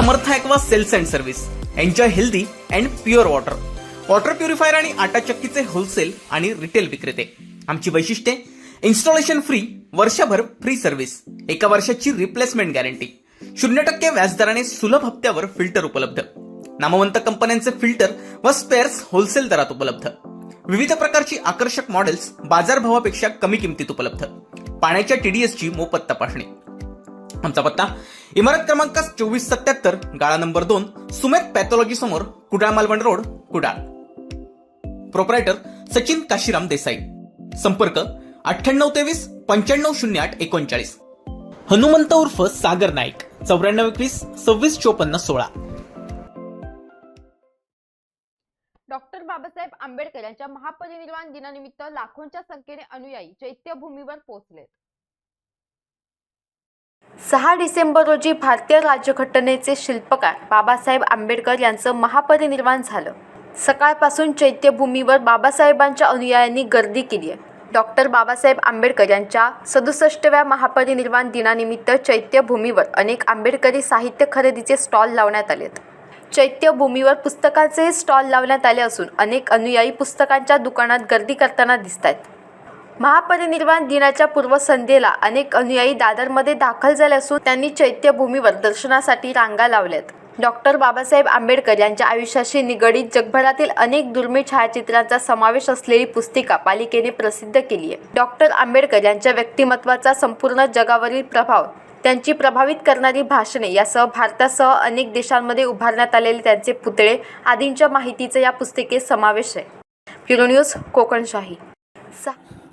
समर्थ अथवा sales and service enjoy healthy and pure water water purifier आणि आटा चक्कीचे होलसेल आणि रिटेल विक्रेते. आमची वैशिष्ट्ये इन्स्टॉलेशन फ्री वर्षभर फ्री सर्व्हिस एका वर्षाची रिप्लेसमेंट गॅरंटी शून्य टक्के व्याजदराने सुलभ हप्त्यावर फिल्टर उपलब्ध. नामवंत कंपन्यांचे फिल्टर व स्पेअर्स होलसेल दरात उपलब्ध. विविध प्रकारची आकर्षक मॉडेल्स बाजारभावापेक्षा कमी किमतीत उपलब्ध. पाण्याच्या टीडीएसची मोफत तपासणी. आमचा पत्ता. इमारत क्रमांक चोवीस सत्याहत्तर गाळा नंबर दोन सुमेध पॅथॉलॉजी समोर कुडाळ मालवण रोड कुडाळ. प्रोपरायटर सचिन काशीराम देसाई. संपर्क अठ्ठ्याण्णव तेवीस पंच्याण्णव शून्य आठ एकोणचाळीस. हनुमंत उर्फ सागर नाईक चौऱ्याण्णव एकवीस सव्वीस चोपन्न सोळा. डॉक्टर बाबासाहेब आंबेडकर यांच्या महापरिनिर्वाण दिनानिमित्त लाखोंच्या संख्येने अनुयायी चैत्यभूमीवर पोहोचलेत. सहा डिसेंबर रोजी भारतीय राज्यघटनेचे शिल्पकार बाबासाहेब आंबेडकर यांचं महापरिनिर्वाण झालं. सकाळपासून चैत्यभूमीवर बाबासाहेबांच्या अनुयायांनी गर्दी केली आहे. डॉक्टर बाबासाहेब आंबेडकर यांच्या सदुसष्टव्या महापरिनिर्वाण दिनानिमित्त चैत्यभूमीवर अनेक आंबेडकरी साहित्य खरेदीचे स्टॉल लावण्यात आलेत चैत्यभूमीवर पुस्तकांचेही स्टॉल लावण्यात आले असून अनेक अनुयायी पुस्तकांच्या दुकानात गर्दी करताना दिसत आहेत महापरिनिर्वाण दिनाच्या पूर्वसंध्येला अनेक अनुयायी दादरमध्ये दाखल झाले असून त्यांनी चैत्यभूमीवर दर्शनासाठी रांगा लावल्यात. डॉक्टर बाबासाहेब आंबेडकर यांच्या आयुष्याशी निगडीत जगभरातील अनेक दुर्मिळ छायाचित्रांचा समावेश असलेली पुस्तिका पालिकेने प्रसिद्ध केली आहे. डॉक्टर आंबेडकर यांच्या व्यक्तिमत्वाचा संपूर्ण जगावरील प्रभाव त्यांची प्रभावित करणारी भाषणे यासह भारतासह अनेक देशांमध्ये उभारण्यात आलेले त्यांचे पुतळे आदींच्या माहितीचा या पुस्तिकेत समावेश आहे. Bureau news Kokanshahi. सा